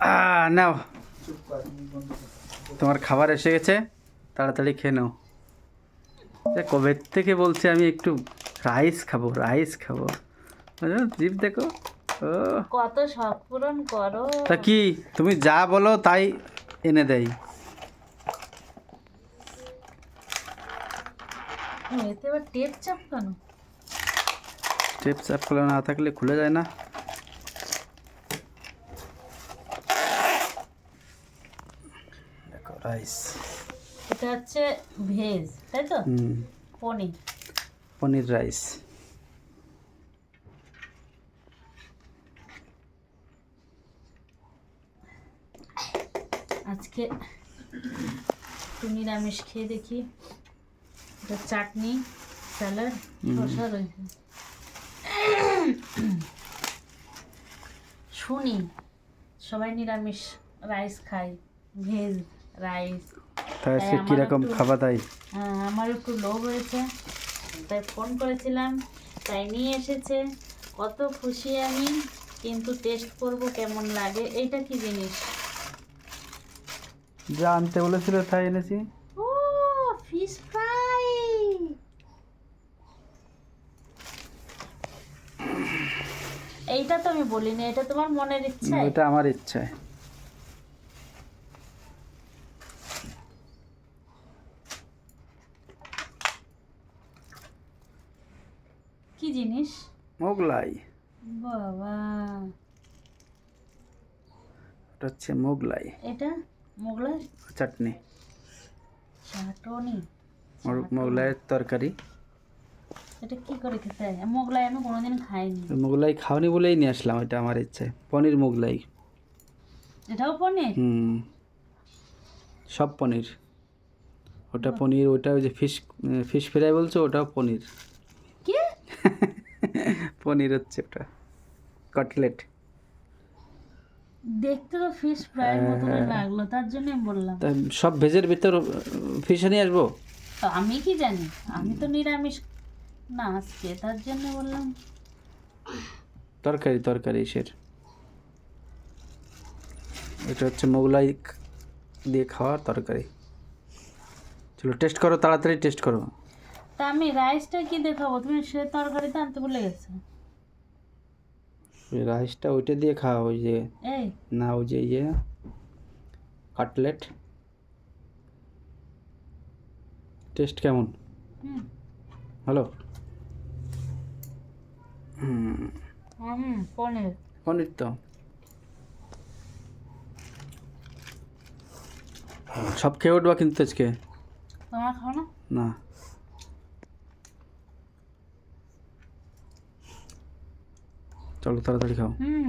আহ, নাও। তোমার খাবার এসে গেছে তাড়াতাড়ি খেয়ে নাও। কবে থেকে বলছে আমি একটু রাইস খাব রাইস খাব? জিভ দেখো। ও। কত শখ পূরণ করো। তা কি তুমি যা বলো তাই এনে দেয় এতে আবার টেপ চাপকানো? স্টেপ চাপ করে না থাকলে খুলে যায় না। রাইস। এটা হচ্ছে ভেজ তাই তো? পনির। পনির রাইস। আজকে একটু নিরামিষ খেয়ে দেখি। এটা চাটনি স্যালাড শসা রয়েছে। শুনি সবাই নিরামিষ রাইস খায় ভেজ। রাইস। তাই আজকে আমার কীরকম একটু- হ্যাঁ, আমার একটু লোভ হয়েছে। তাই ফোন করেছিলাম তাই নিয়ে এসেছে। কত খুশি আমি কিন্তু টেস্ট করব কেমন লাগে এইটা কি জিনিস? যা আনতে বলেছিল তাই এনেছি। ও ফিশ ফ্রাই এইটা তো আমি বলিনি এটা তোমার মনের ইচ্ছা ওটা আমার ইচ্ছায়। কি জিনিস? মোগলাই। বাবা। ওটা হচ্ছে মোগলাই। এটা মোগলাই চাটনি। চাটনি। মোগলাইয়ের তরকারি। এটা কি করে খেতে হয়? মোগলাই আমি কোনোদিন খাইনি। মোগলাই খাওনি বলেই নিয়ে আসলাম এটা আমার ইচ্ছে। পনির মোগলাই। এটাও পনির? হুম। সব পনির। ওটা পনির ওটা ওই যে ফিশ ফিশ ফ্রাই বলছো ওটাও পনির। পনির হচ্ছে ওটা কাটলেট দেখতে তো ফিশ ফ্রাই মতো লাগল তার জন্য বললাম। সব ভেজের ভিতর ফিশ নিয়ে আসব? আমি কি জানি? আমি তো নিরামিষ। না আজকে তার জন্য বললাম। তরকারি তরকারি ইসের এটা হচ্ছে মোগলাই দিয়ে খাওয়ার তরকারি। চলো টেস্ট করো তাড়াতাড়ি টেস্ট করো। তা আমি রাইসটা কি দেখাবো তুমি সে তরকারিতে আনতে ভুলে গেছো। রাইসটা ওইটা দিয়ে খাওয়া ওই যে না ওই যে ইয়ে কাটলেট। টেস্ট কেমন? ভালো? হুম পনির। পনির তো। সব খেয়ে উঠবা কিন্তু আজকে? তোমার খাও না? না। চলো তাড়াতাড়ি খাও। হুম।